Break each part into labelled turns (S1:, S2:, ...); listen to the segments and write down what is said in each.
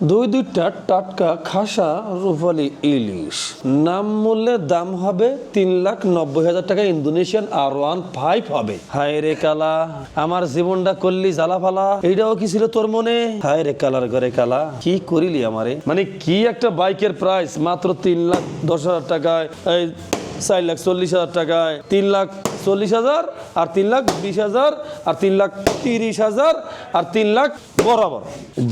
S1: দুই দুইটা টাটকা খাসা রূপালি ইলিশ। নাম মূল্যের দাম হবে তিন লাখ নব্বই হাজার টাকা, ইন্দোনেশিয়ান আর ওয়ান ফাইভ হবে। হায় রে কালা, আমার জীবনটা করলি জ্বালা ফালা এইটাও কি ছিল তোর মনে? হায় রে কালার ঘরে কালা, কি করিলি আমারে? মানে কি একটা বাইকের প্রাইস মাত্র তিন লাখ দশ হাজার টাকায়, এই চার লাখ চল্লিশ হাজার টাকায়, তিন লাখ চল্লিশ হাজার আর তিন লাখ বিশ হাজার আর তিন লাখ তিরিশ হাজার আর তিন লাখ বরাবর।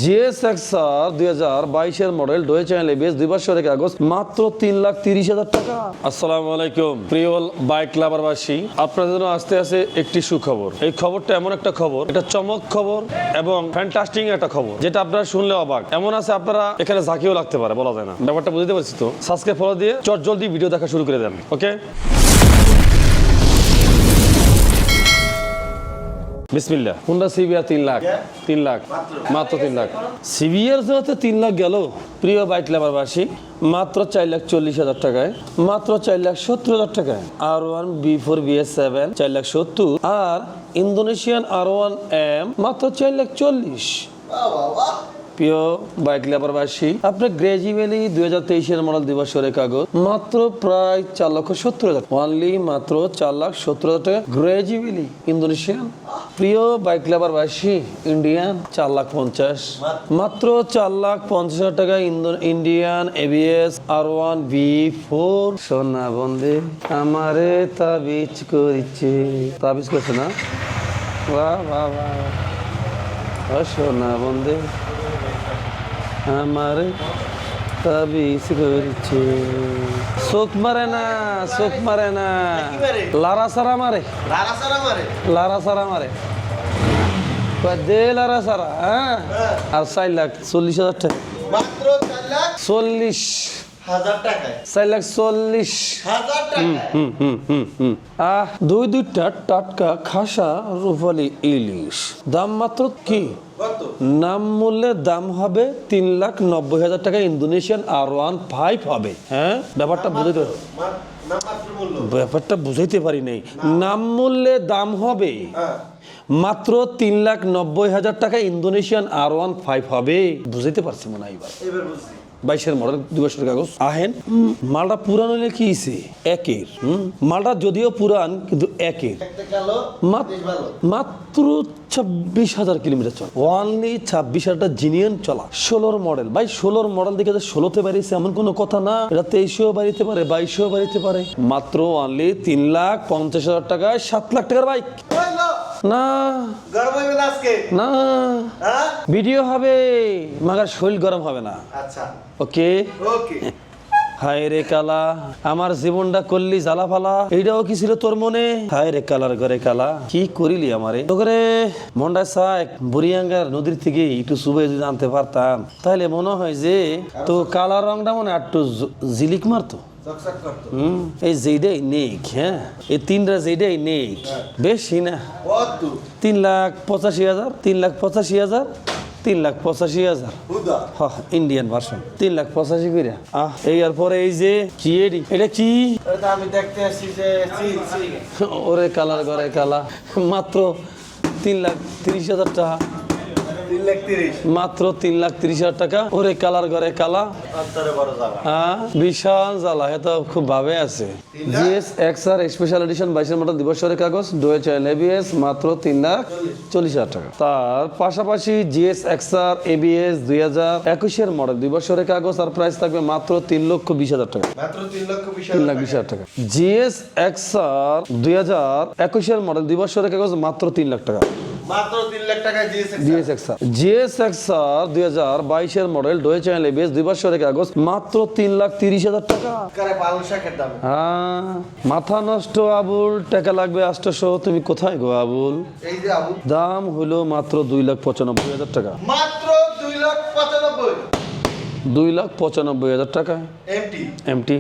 S1: জিএস এক্সআর দুই হাজার বাইশের মডেল ডোয়ে চ্যানেল এবিএস দুই বছরের কাগজ মাত্র তিন লাখ তিরিশ হাজার টাকা। আসসালামু আলাইকুম প্রিয় বাইক লাভারবাসী। আপনাদের জন্য আসতে আসে একটি সুখবর। এই খবরটা এমন একটা খবর এটা চমক খবর এবং ফ্যান্টাস্টিং একটা খবর যেটা আপনারা শুনলে অবাক। এমন আছে আপনারা এখানে ঝাঁকিও লাগতে পারে বলা যায় না। ব্যাপারটা বুঝতে পারছি তো? সাবস্ক্রাইব ফলো দিয়ে চট জলদি ভিডিও দেখা শুরু করে দেন ওকে বিসমিল্লাহ। হুন্ডা সিবিআর তিন লাখ। তিন লাখ। মাত্র তিন লাখ। সিবিআর যেহেতু তিন লাখ গেল। প্রিয় বাইক লেবারবাসী মাত্র চার লাখ চল্লিশ হাজার টাকায়, মাত্র চার লাখ সত্তর হাজার টাকায়। আর one B four B S seven চার লাখ সত্তর। আর ইন্দোনেশিয়ান আর ওয়ান এম মাত্র চার লাখ চল্লিশ। প্রিয় বাইক লেবারবাসী আপনার গ্রাজুয়ালি দুই হাজার তেইশের মডেল দুই বছরের কাগজ, মাত্র প্রায় চার লক্ষ সত্তর হাজার। অনলি মাত্র চার লাখ সত্তর হাজার টাকা। Gradually Indonesian. প্রিয় বাইক লেবারবাসী ইন্ডিয়ান চার লাখ পঞ্চাশ, মাত্র চার লাখ পঞ্চাশ হাজার টাকা Indian ABS R one V four সোনা বন্দে আমারে তাবিজ করিছে। তাবিজ করছে না? বাহ বাহ বাহ। সোনা বন্দে আমার তাবিজ করছে চোখ মারে না চোখ মারে না। লারা সারা মারে।
S2: লারা সারা মারে?
S1: লারা সারা মারে। কয় দে লারা সারা হ্যাঁ? আর চার লাখ চল্লিশ হাজার টাকা।
S2: মাত্র
S1: চল্লিশ।
S2: হাজার টাকায়।
S1: চার লাখ চল্লিশ।
S2: হাজার টাকায়।
S1: আহ দুই দুইটা টাটকা খাসা রূপালি ইলিশ। দাম মাত্র কি? নাম মূল্যের দাম হবে তিন লাখ নব্বই হাজার টাকা ইন্দোনেশিয়ান আর ওয়ান ফাইভ হবে। হ্যাঁ? ব্যাপারটা বুঝতে ব্যাপারটা বুঝাইতে পারি নাই। নাম। মূল্যে দাম হবে
S2: হ্যাঁ।
S1: মাত্র তিন লাখ নব্বই হাজার টাকা ইন্দোনেশিয়ান আর ওয়ান ফাইভ হবে। বুঝাইতে পারছি মনে হয় এবার। বাইশের মডেল দু বছরের কাগজ। আহেন মালটা পুরান হলে কি হইছে? একের মালটা যদিও পুরান কিন্তু একের। মাত্র ছাব্বিশ হাজার কিলোমিটার চল। ওয়ানলি ছাব্বিশ হাজার জিনিয়ন চলা। ষোলোর মডেল। ভাই ষোলোর মডেল দেখে ষোলোতে বাড়িয়েছে এমন কোনো কথা না। এটা তেইশেও বাড়িতে পারে বাইশেও বাড়িতে পারে। মাত্র ওয়ানলি তিন লাখ পঞ্চাশ হাজার টাকায় সাত লাখ টাকার বাইক না।
S2: গরম হইবে না আজকে?
S1: না।
S2: হ্যাঁ?
S1: ভিডিও হবে মাগার শরীর গরম হবে না।
S2: আচ্ছা।
S1: ওকে?
S2: ওকে।
S1: হায় রে কালা আমার জীবনটা করলি জ্বালা ফালা এইটাও কি ছিল তোর মনে? হায় রে কালার ঘরে কালা কি করিলি আমারে? তোকে মন্ডা সাহেব বুড়িয়াঙ্গার নদীর থেকে একটু সুবে যদি আনতে পারতাম তাহলে মনে হয় যে তো কালার রংটা মনে একটু জিলিক মারতো। এই যেইটাই নেক হ্যাঁ? এই তিনটা যেইটাই নেক। বেশি না। তিন লাখ পঁচাশি হাজার তিন লাখ পঁচাশি হাজার তিন লাখ পঁচাশি হাজার।
S2: হুদা।
S1: ইন্ডিয়ান ভার্সন তিন লাখ পঁচাশি করে। আহ এই পরে এই যে কি এডি? এটা কি?
S2: আমি দেখতে আসছি যে
S1: ওরে কালার করে কালা। মাত্র তিন লাখ তিরিশ হাজার টাকা। মাত্র তিন লাখ তিরিশ হাজার টাকা। ওরে কালার করে কালা। হ্যাঁ বিশাল জ্বালা। এত খুব ভাবে আছে। GS X R special edition বাইশের মতো দিবসের কাগজ ডোয়ে চাইল এবিএস মাত্র তিন লাখ চল্লিশ। হাজার টাকা। তার পাশাপাশি জিএস এক্স আর এবিএস দুই হাজার একুশের মডেল দুই বছরের কাগজ আর প্রাইস থাকবে মাত্র তিন লক্ষ বিশ হাজার টাকা।
S2: মাত্র তিন লক্ষ
S1: তিন লাখ বিশ হাজার টাকা। জিএস এক্স আর দুই হাজার একুশের মডেল দুই বছরের কাগজ মাত্র তিন লাখ টাকা।
S2: মাত্র লাখ টাকায়
S1: জিএস জিএস মডেল ডোয়ে চ্যানেল এবিএস দুই বছরের কাগজ মাত্র লাখ তিরিশ হাজার টাকা।
S2: কারে পালং শাকের দাম।
S1: হ্যাঁ মাথা নষ্ট আবুল টাকা লাগবে আষ্টশো তুমি কোথায় গো আবুল?
S2: এই যে আবু
S1: দাম হলো মাত্র দুই লাখ পঁচানব্বই হাজার টাকা।
S2: মাত্র দুই লাখ পঁচানব্বই
S1: হাজার টাকা।
S2: এমটি।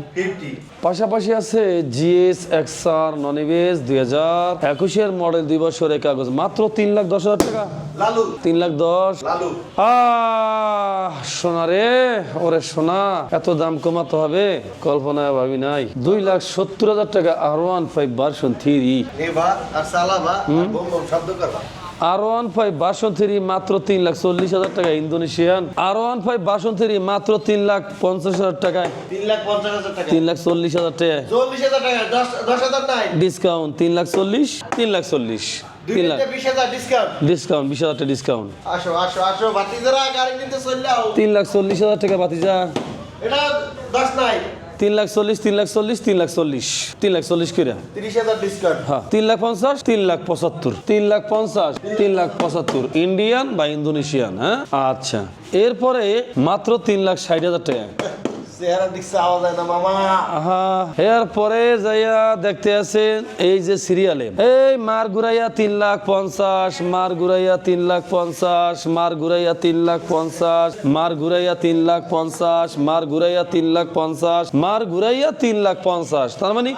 S1: পাশাপাশি আছে জিএস এক্সআর ননিবেশ দুই হাজার। একুশের মডেল দুই বছরের কাগজ মাত্র তিন লাখ দশ হাজার টাকা। তিন লাখ দশ। সোনা রে ওরে সোনা এত দাম কমাতে হবে? কল্পনায় ভাবি নাই। দুই লাখ সত্তর হাজার টাকা R one five version three
S2: R
S1: one five version three মাত্র তিন লাখ চল্লিশ হাজার টাকা Indonesian. R one five version three মাত্র তিন লাখ পঞ্চাশ হাজার টাকায়।
S2: তিন লাখ টাকা
S1: তিন লাখ চল্লিশ হাজার টাকায়। ডিসকাউন্ট তিন লাখ চল্লিশ তিন লাখ চল্লিশ। তিন লাখ।
S2: মিনিটে বিশ হাজার ডিসকাউন্ট।
S1: ডিসকাউন্ট বিশ হাজার টাকা ডিসকাউন্ট। তিন লাখ চল্লিশ হাজার টাকা বাতিজা
S2: এটা দশ নাই।
S1: তিন লাখ চল্লিশ তিন লাখ চল্লিশ তিন লাখ চল্লিশ। তিন লাখ চল্লিশ কিরা
S2: তিরিশ হাজার ডিসকাউন্ট
S1: হ্যাঁ তিন লাখ পঞ্চাশ তিন লাখ পঁচাত্তর। তিন লাখ পঞ্চাশ তিন লাখ পঁচাত্তর। ইন্ডিয়ান বা ইন্দোনেশিয়ান হ্যাঁ? আচ্ছা। এরপরে মাত্র তিন লাখ ষাট হাজার টাকা।
S2: চেহারা দিচ্ছে আওয়াজ হয় না মামা
S1: আহা এরপরে যাইয়া দেখতে আছেন এই যে সিরিয়ালে এই মার ঘুরাইয়া তিন লাখ পঞ্চাশ মার ঘুরাইয়া তিন লাখ পঞ্চাশ মার ঘুরাইয়া তিন লাখ পঞ্চাশ মার ঘুরাইয়া তিন লাখ পঞ্চাশ মার ঘুরাইয়া তিন লাখ পঞ্চাশ মার ঘুরাইয়া তিন লাখ পঞ্চাশ তার মানে
S2: মানে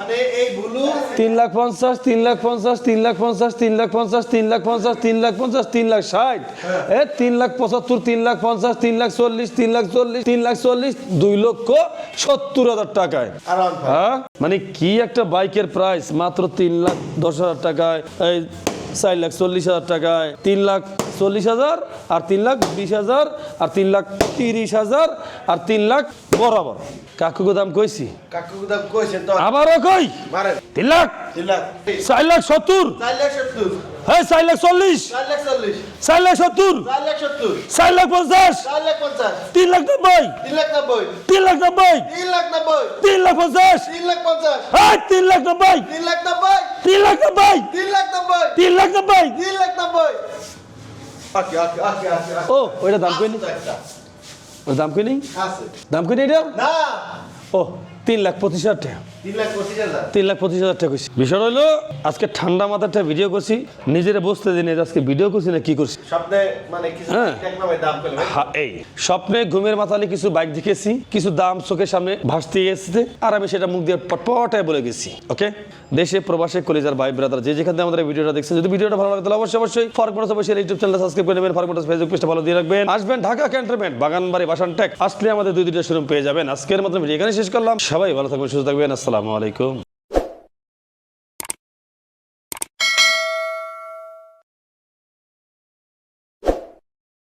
S1: তিন লাখ পঞ্চাশ তিন লাখ পঞ্চাশ তিন লাখ পঞ্চাশ তিন লাখ পঞ্চাশ তিন লাখ পঞ্চাশ তিন লাখ পঞ্চাশ তিন লাখ ষাট এ তিন লাখ পঁচাত্তর তিন লাখ পঞ্চাশ তিন লাখ চল্লিশ তিন লাখ চল্লিশ তিন লাখ চল্লিশ দুই লক্ষ সত্তর হাজার টাকায়। হ্যাঁ? মানে কি একটা বাইকের প্রাইস মাত্র তিন লাখ দশ হাজার টাকায় এই চার লাখ চল্লিশ হাজার টাকায়। তিন লাখ চল্লিশ হাজার আর তিন লাখ বিশ হাজার আর তিন লাখ তিরিশ হাজার আর তিন লাখ বরাবর। কাকুকে দাম কইছি? আবারও কই? তিন লাখ?
S2: তিন লাখ।
S1: চার লাখ সত্তর?
S2: চার লাখ সত্তর।
S1: হ্যাঁ চার লাখ চল্লিশ
S2: চার লাখ
S1: লাখ সত্তর
S2: চার লাখ
S1: লাখ পঞ্চাশ
S2: লাখ
S1: তিন লাখ নব্বই
S2: তিন লাখ নব্বই
S1: তিন লাখ
S2: লাখ
S1: লাখ পঞ্চাশ
S2: তিন লাখ পঞ্চাশ
S1: হ্যাঁ তিন লাখ নব্বই
S2: তিন লাখ নব্বই
S1: তিন লাখ নব্বই
S2: তিন লাখ নব্বই
S1: তিন লাখ নব্বই
S2: তিন লাখ নব্বই ওকে ওকে ওকে ওকে
S1: ও ওইটা দাম কই নি দাম কই নি
S2: আছে
S1: দাম কই নি এটা ও তিন লাখ পঁচিশ হাজার টাকা
S2: তিন লাখ পঁচিশ হাজার
S1: টাকা করছি বিষয় হলো আজকে ঠান্ডা ভিডিও করছি নিজেরা বসতে দিনে আজকে ভিডিও করছি না কি করছি।
S2: মানে
S1: হ্যাঁ। এই স্বপ্নে ঘুমের মাথালে কিছু বাইক দেখেছি কিছু দাম চোখের সামনে ভাসতে আর আমি সেটা মুখ দিয়ে পটপটায় বলে গেছি ওকে দেশে প্রবাসে কলিজার ভাই ব্রাদার যে যেখান আমাদের ভিডিওটা দেখছেন যদি ভিডিওটা ভালো লাগে তাহলে অবশ্যই অবশ্যই ফার্ক মোটরস অবশ্যই ইউটিউব চ্যানেল সাবস্ক্রাইব করে নেবেন। ফেসবুক পেজটা ভালো দিয়ে রাখবেন। আসবেন ঢাকা ক্যান্টনমেন্ট বাগানবাড়ি বাসান টেক আসলে আমাদের দুই দুইটা শোরুম পেয়ে যাবেন। আজকের মতো ভিডিও এখানে শেষ করলাম। সবাই ভালো থাকবেন সুস্থ থাকবেন। আসসালামু আলাইকুম।